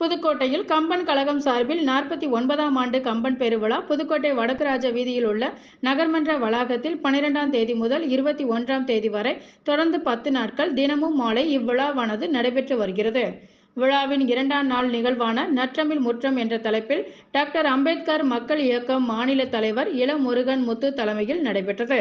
புதுக்கோட்டையில் கம்பன் கழகம் சார்பில் நாற்பத்தி ஒன்பதாம் ஆண்டு கம்பன் பெருவிழா புதுக்கோட்டை வடக்கு ராஜ வீதியில் உள்ள நகர்மன்ற வளாகத்தில் பனிரெண்டாம் தேதி முதல் இருபத்தி ஒன்றாம் தேதி வரை தொடர்ந்து பத்து நாட்கள் தினமும் மாலை இவ்விழாவானது நடைபெற்று வருகிறது. விழாவின் இரண்டாம் நாள் நிகழ்வான நற்றமிழ் முற்றம் என்ற தலைப்பில் டாக்டர் அம்பேத்கர் மக்கள் இயக்கம் மாநில தலைவர் இளமுருகன் முத்து தலைமையில் நடைபெற்றது.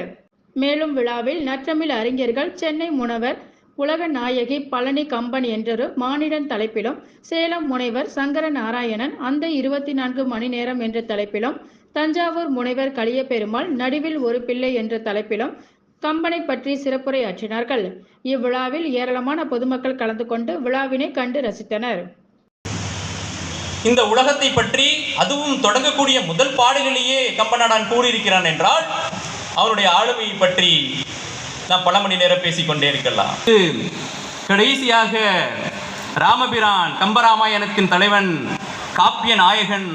மேலும் விழாவில் நற்றமிழ் அறிஞர்கள் சென்னை முனவர் உலக நாயகி பழனி கம்பன் என்றொரு மானிடன் தலைப்பிலும் சேலம் முனைவர் சங்கர நாராயணன் அந்த இருபத்தி நான்கு மணி நேரம் என்ற தலைப்பிலும் தஞ்சாவூர் முனைவர் கலியபெருமாள் நடுவில் ஒரு பிள்ளை என்ற தலைப்பிலும் கம்பனை பற்றி சிறப்புரையாற்றினார்கள். இவ்விழாவில் ஏராளமான பொதுமக்கள் கலந்து கொண்டு விழாவினை கண்டு ரசித்தனர். இந்த உலகத்தை பற்றி அதுவும் தொடங்கக்கூடிய முதல் பாடலிலேயே கம்பநாடான் கூறியிருக்கிறான் என்றால் அவருடைய ஆளுமையை பற்றி நான் பல மணி நேரம் பேசிக்கொண்டே இருக்கலாம். கடைசியாக ராமபிரான் கம்பராமாயணத்தின் தலைவன் காப்பிய நாயகன்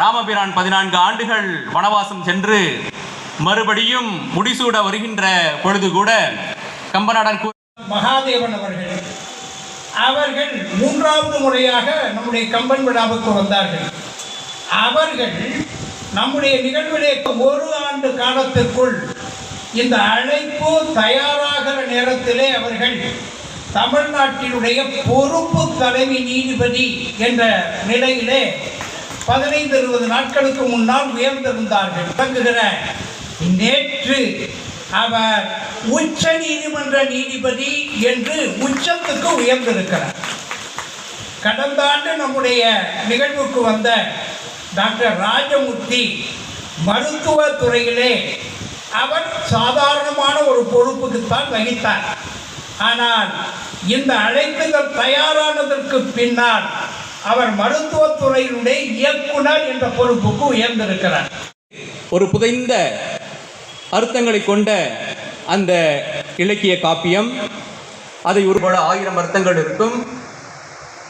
ராமபிரான் பதினான்கு ஆண்டுகள் வனவாசம் சென்று மறுபடியும் முடிசூட வருகின்ற பொழுது கூட கம்பநாடன் மகாதேவன் அவர்கள் அவர்கள் மூன்றாவது முறையாக நம்முடைய கம்பன் விழாவுக்கு வந்தார்கள். அவர்கள் நம்முடைய நிகழ்விலே ஒரு ஆண்டு காலத்திற்குள் இந்த அழைப்பு தயாராகிற நேரத்திலே அவர்கள் தமிழ்நாட்டினுடைய பொறுப்பு தலைமை நீதிபதி என்ற நிலையிலே பதினைந்து இருபது நாட்களுக்கு முன்னால் உயர்ந்திருந்தார்கள். தொடங்குகிற நேற்று அவர் உச்ச நீதிமன்ற நீதிபதி என்று உச்சத்துக்கு உயர்ந்திருக்கிறார். கடந்த ஆண்டு நம்முடைய நிகழ்வுக்கு வந்த டாக்டர் ராஜமூர்த்தி மருத்துவ துறையிலே அவர் சாதாரணமான ஒரு பொறுப்புக்குத்தான் வகித்தார் ஆனால் இந்த அழைப்புகள் தயாரானதற்கு பின்னால் அவர் மருத்துவத்துறையினுடைய இயக்குனர் என்ற பொறுப்புக்கு உயர்ந்திருக்கிறார். ஒரு புதைந்த அர்த்தங்களை கொண்ட அந்த இலக்கிய காப்பியம் அதை ஒருபட ஆயிரம் அர்த்தங்கள் இருக்கும்.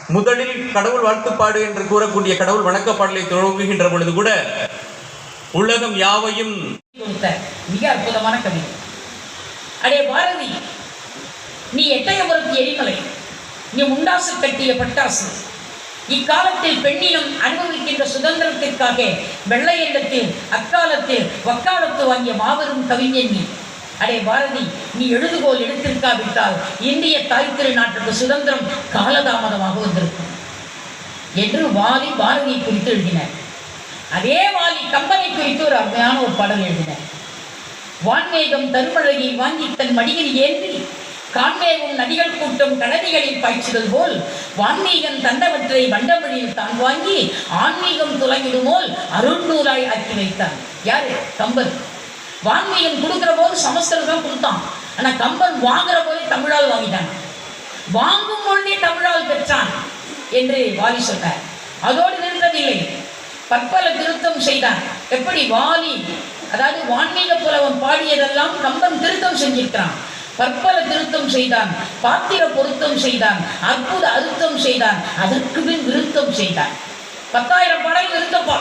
முதலில் கடவுள் வாழ்த்துப்பாடு என்று கூறக்கூடிய கடவுள் வணக்கப்பாடலை துவங்குகின்ற பொழுது கூட உலகம் யாவையும் மிக அற்புதமான கவிதை. அடே பாரதி நீ எட்டயபுரத்து எரிமலை நீ முண்டாசு கட்டிய பட்டாசு. இக்காலத்தில் பெண்ணினம் அனுபவிக்கின்ற சுதந்திரத்திற்காக வெள்ளை எண்ணத்தில் அக்காலத்தில் வக்காலத்து வாங்கிய மாபெரும் கவிஞன் நீ. அடே பாரதி நீ எழுதுகோல் எடுத்திருக்காவிட்டால் இந்திய தாய் திருநாட்டுக்கு சுதந்திரம் காலதாமதமாக வந்திருக்கும். என்று வாதி பாரதியை குறித்து எழுதினார். அதே வாலி கம்பனை குறித்து ஒரு அருமையான ஒரு பாடல் எழுதினார். வான்மேகம் தருமழையை வாங்கி தன் மடியில் ஏந்தி காண்மேகும் நதிகள் கூட்டம் கடலிகளில் பாய்ச்சுதல் போல் வான்மீகம் தந்தவற்றை வண்டமொழியில் தான் வாங்கி ஆன்மீகம் துலங்கிடுமோல் அருள்நூலாய் ஆக்கி வைத்தான். யாரு? கம்பன். வான்மீகம் கொடுக்குற போது சமஸ்கிருதம் கொடுத்தான். ஆனால் கம்பன் வாங்குற போது தமிழால் வாங்கிட்டான். வாங்கும் பொழுதே தமிழால் பெற்றான் என்று வாரி சொன்னார். அதோடு நின்றதில்லை. பற்பல திருத்தம் செய்தான். எப்படி? வாலி. அதாவது வான்மீக புலவன் பாடியதெல்லாம் கம்பன் திருத்தம் செஞ்சிருக்கிறான். பற்பல திருத்தம் செய்தான். பாத்திர பொருத்தம் செய்தான். அற்புத அறுத்தம் செய்தான். அதற்கு பின் விருத்தம் செய்தான். பத்தாயிரம் படம் விருத்தப்பா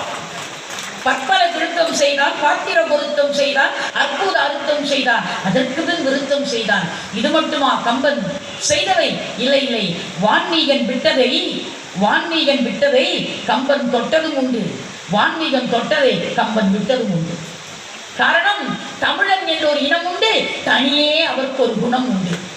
பற்பல திருத்தம் செய்தான். பாத்திர பொருத்தம் செய்தான். அற்புத அறுத்தம் செய்தான். அதற்கு பின் விருத்தம் செய்தான். இது மட்டுமா கம்பன்? செய்தவை? இல்லை இல்லை. வான்மீகன் விட்டதை வான்மீகன் விட்டதை கம்பன் தொட்டதும் உண்டு. வான்மீகன் தொட்டதை கம்பன் விட்டதும் உண்டு. காரணம் தமிழன் என்ற ஒரு இனம் உண்டு. தனியே அவருக்கு ஒரு குணம் உண்டு.